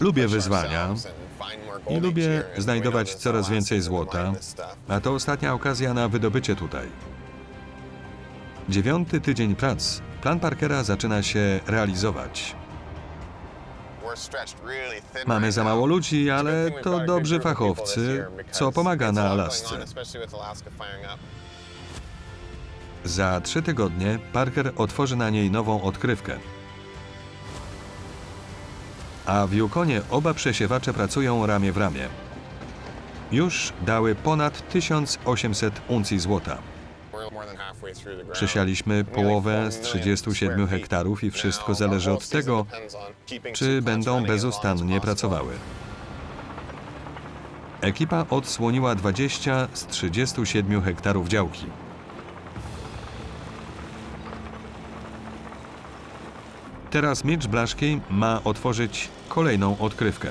Lubię wyzwania i lubię znajdować coraz więcej złota, a to ostatnia okazja na wydobycie tutaj. Dziewiąty tydzień prac. Plan Parkera zaczyna się realizować. Mamy za mało ludzi, ale to dobrzy fachowcy, co pomaga na Alasce. Za trzy tygodnie Parker otworzy na niej nową odkrywkę. A w Yukonie oba przesiewacze pracują ramię w ramię. Już dały ponad 1800 uncji złota. Przesialiśmy połowę z 37 hektarów i wszystko zależy od tego, czy będą bezustannie pracowały. Ekipa odsłoniła 20 z 37 hektarów działki. Teraz Mitch Blaszki ma otworzyć kolejną odkrywkę.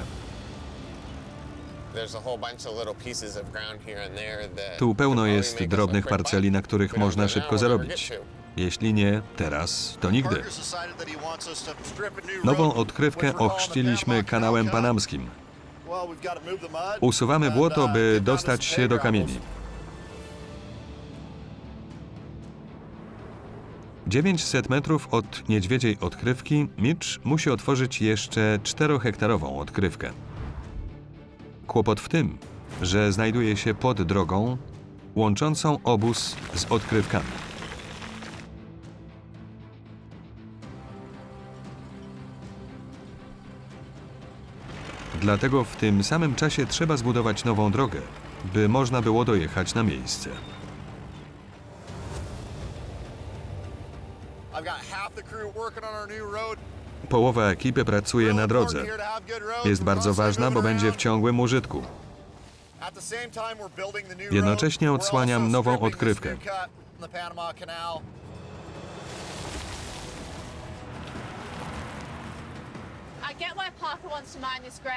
Tu pełno jest drobnych parceli, na których można szybko zarobić. Jeśli nie teraz, to nigdy. Nową odkrywkę ochrzciliśmy kanałem panamskim. Usuwamy błoto, by dostać się do kamieni. 900 metrów od niedźwiedziej odkrywki Mitch musi otworzyć jeszcze 4-hektarową odkrywkę. Kłopot w tym, że znajduje się pod drogą łączącą obóz z odkrywkami. Dlatego w tym samym czasie trzeba zbudować nową drogę, by można było dojechać na miejsce. Połowa ekipy pracuje na drodze. Jest bardzo ważna, bo będzie w ciągłym użytku. Jednocześnie odsłaniam nową odkrywkę.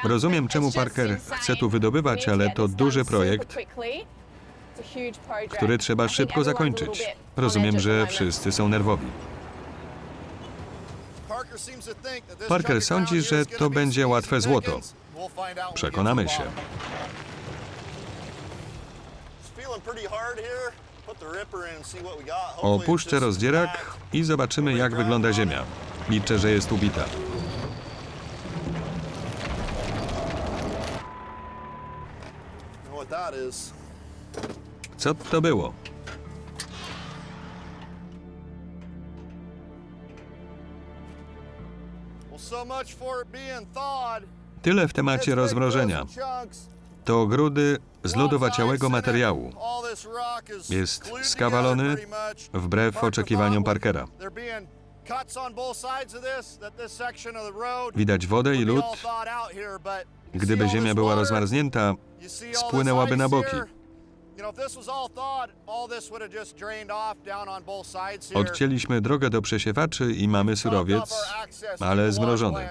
Rozumiem, czemu Parker chce tu wydobywać, ale to duży projekt, który trzeba szybko zakończyć. Rozumiem, że wszyscy są nerwowi. Parker sądzi, że to będzie łatwe złoto. Przekonamy się. Opuszczę rozdzierak i zobaczymy, jak wygląda ziemia. Liczę, że jest ubita. Co to było? Tyle w temacie rozmrożenia. To grudy zlodowaciałego materiału. Jest skawalony wbrew oczekiwaniom Parkera. Widać wodę i lód. Gdyby ziemia była rozmarznięta, spłynęłaby na boki. Odcięliśmy drogę do przesiewaczy i mamy surowiec, ale zmrożony.